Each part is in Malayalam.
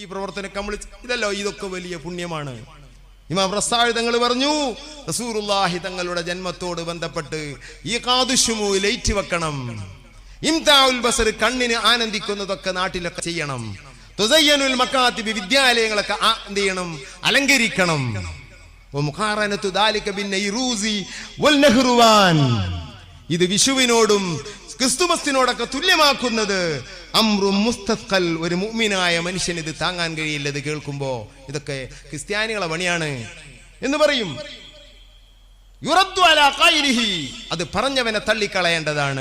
ഈ പ്രവർത്തനം കമ്മിളി ഇതല്ലോ ഇതൊക്കെ വലിയ പുണ്യമാണ്. ഇമാം റസാഴ് തങ്ങൾ പറഞ്ഞു റസൂറുല്ലാഹി തങ്ങളുടെ ജന്മത്തോട് ബന്ധപ്പെട്ട് ഈ കാതുഷുമു ലൈറ്റ് വെക്കണം. ഇംതാഉൽ ബസർ കണ്ണിന് ആനന്ദിക്കുന്നതൊക്കെ നാട്ടിലൊക്കെ ചെയ്യണം. തുസയ്യനുൽ മക്കാത്തിബി വിദ്യാലയങ്ങളൊക്കെ എന്ത് ചെയ്യണം? അലങ്കരിക്കണം. ഇത് വിഷുവിനോടും ക്രിസ്തുമസിനോടൊക്കെ തുല്യമാക്കുന്നത് അമ്രു മുസ്തഖൽ ഒരു മുഅ്മിനായ മനുഷ്യന് ഇത് താങ്ങാൻ കഴിയില്ല ഇത് കേൾക്കുമ്പോ. ഇതൊക്കെ ക്രിസ്ത്യാനികളെ പണിയാണ്. എന്ന് പറയും. അത് പറഞ്ഞവനെ തള്ളിക്കളയേണ്ടതാണ്.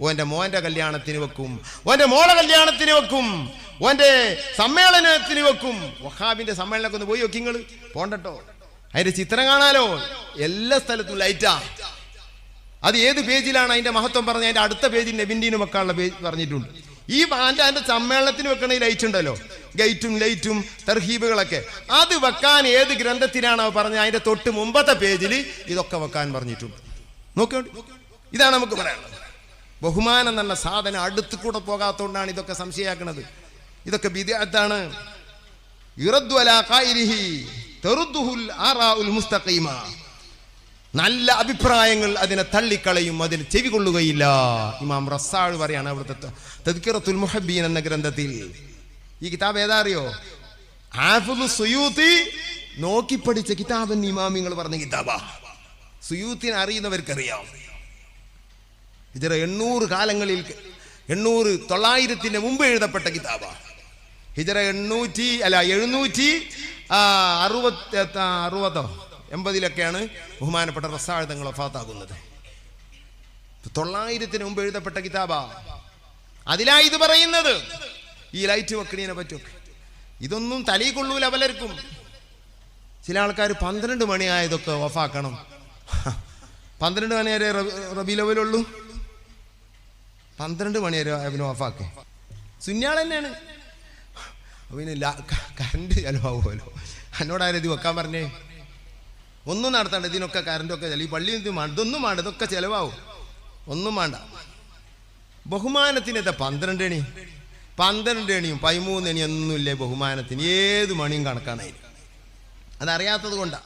ഓന്റെ മോന്റെ കല്യാണത്തിന് വെക്കും. ഓന്റെ മോളെ കല്യാണത്തിന് വെക്കും. ഓന്റെ സമ്മേളനത്തിന് വെക്കും. വഹാബിന്റെ സമ്മേളനമൊക്കെ ഒന്ന് പോയി വെക്കിങ്ങൾ പോണ്ടട്ടോ. അതിന്റെ ചിത്രം കാണാലോ. എല്ലാ സ്ഥലത്തും ലൈറ്റാ അത് ഏത് പേജിലാണ് അതിന്റെ മഹത്വം പറഞ്ഞത്? അതിന്റെ അടുത്ത പേജിൽ നെബിന്റീനും വെക്കാനുള്ള പേജ് പറഞ്ഞിട്ടുണ്ട്. ഈ ബാൻഡ് അതിന്റെ സമ്മേളനത്തിന് വെക്കണ ഈ ലൈറ്റ് ഉണ്ടല്ലോ. ഗൈറ്റും ലൈറ്റും തർഹീബുകളൊക്കെ. അത് വെക്കാൻ ഏത് ഗ്രന്ഥത്തിനാണ് പറഞ്ഞത്? അതിന്റെ തൊട്ട് മുമ്പത്തെ പേജിൽ ഇതൊക്കെ വെക്കാൻ പറഞ്ഞിട്ടുണ്ട്. നോക്കിയോണ്ട്? ഇതാണ് നമുക്ക് പറയാനുള്ളത്. ബഹുമാനം എന്ന സാധനം അടുത്തു കൂടെ പോകാത്തതുകൊണ്ടാണ് ഇതൊക്കെ സംശയാക്കുന്നത് ഇതൊക്കെ വിദ്യാർത്ഥാണ് ഇറദ്വലാ കായിരിഹി തെറുദ്ദുഹുൽ ആറാ ഉൽ മുസ്തഖീമ. നല്ല അഭിപ്രായങ്ങൾ അതിനെ തള്ളിക്കളയും അതിന് ചെവികൊള്ളുകയില്ല. ഇമാം റസാൾ പറയാണ് അവിടുത്തെ തദ്ക്കിറത്തുൽ മുഹബീൻ എന്ന ഗ്രന്ഥത്തിൽ. ഈ കിതാബ് ഏതാ അറിയോ? സുയൂത്തി. നോക്കി പഠിച്ച കിതാബ് ഇമാമിങ്ങൾ പറഞ്ഞ കിതാബാ. സുയൂത്തിനെ അറിയുന്നവർക്കറിയാം. ഇതര എണ്ണൂറ് കാലങ്ങളിൽ എണ്ണൂറ് തൊള്ളായിരത്തിന് മുമ്പ് എഴുതപ്പെട്ട കിതാബാ. ഹിജറ എണ്ണൂറ്റി അല്ല എഴുന്നൂറ്റി അറുപത്തി അറുപതോ? എൺപതിലൊക്കെയാണ് ബഹുമാനപ്പെട്ട റസാഴുതങ്ങൾ ഒഫാത്താകുന്നത് തൊള്ളായിരത്തിന് മുമ്പ് എഴുതപ്പെട്ട കിതാബാ. അതിലാ ഇത് പറയുന്നത്. ഈ ലൈറ്റ് വെക്കണീനെ പറ്റൊക്കെ ഇതൊന്നും തലയിൽ കൊള്ളൂല പലർക്കും. ചില ആൾക്കാർ പന്ത്രണ്ട് മണിയായതൊക്കെ ഓഫാക്കണം പന്ത്രണ്ട് മണി വരെ റബി ലെവലുള്ളൂ പന്ത്രണ്ട് മണി വരെ അവന് ഓഫാക്കേ സുന്യാൾ തന്നെയാണ്. അവന് കറണ്ട് ചിലവാകുമല്ലോ. എന്നോടാരും ഇത് വെക്കാൻ പറഞ്ഞേ? ഒന്നും നടത്തണ്ട ഇതിനൊക്കെ കറണ്ടൊക്കെ ചില ഈ പള്ളിയിൽ ഇതൊന്നും വേണ്ട ഇതൊക്കെ ചിലവാകും ഒന്നും വേണ്ട ബഹുമാനത്തിന് എന്താ പന്ത്രണ്ട് എണി പന്ത്രണ്ട് എണിയും പതിമൂന്ന് എണിയൊന്നുമില്ലേ ബഹുമാനത്തിന്? ഏത് മണിയും കണക്കാണ് അതറിയാത്തത് കൊണ്ടാണ്